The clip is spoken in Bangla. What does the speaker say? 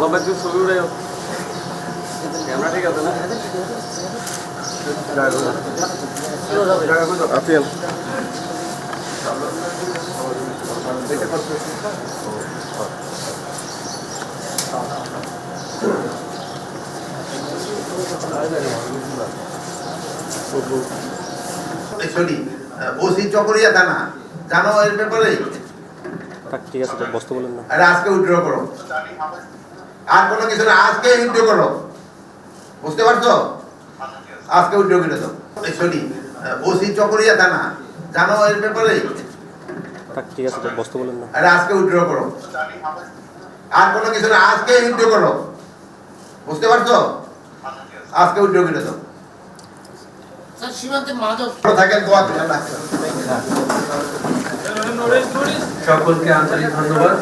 লম্বা একটু ছবি উঠে ক্যামেরা ঠিক আছে না? আপিয়াল সরি ওসি চকরিয়া থানা জানো এর ব্যাপারে? ঠিক আছে বসতে বলেন না। আরে আজকে উইথড্র করো। আর কোনো কিছু না আজকে উইথড্র করো। বুঝতে পারছ? আজকে উইথড্র করে দাও। সরি ওসি চকরিয়া থানা জানো এর ব্যাপারে? ঠিক আছে বসতে বলেন না। আরে আজকে উইথড্র করো। আর কোনো কিছু না আজকে উইথড্র করো। বুঝতে পারছ? আজকে উইথড্র করে দাও। স্যার সীমান্তে মাদক। থাকেন দোয়া করে সকলকে আন্তরিক ধন্যবাদ।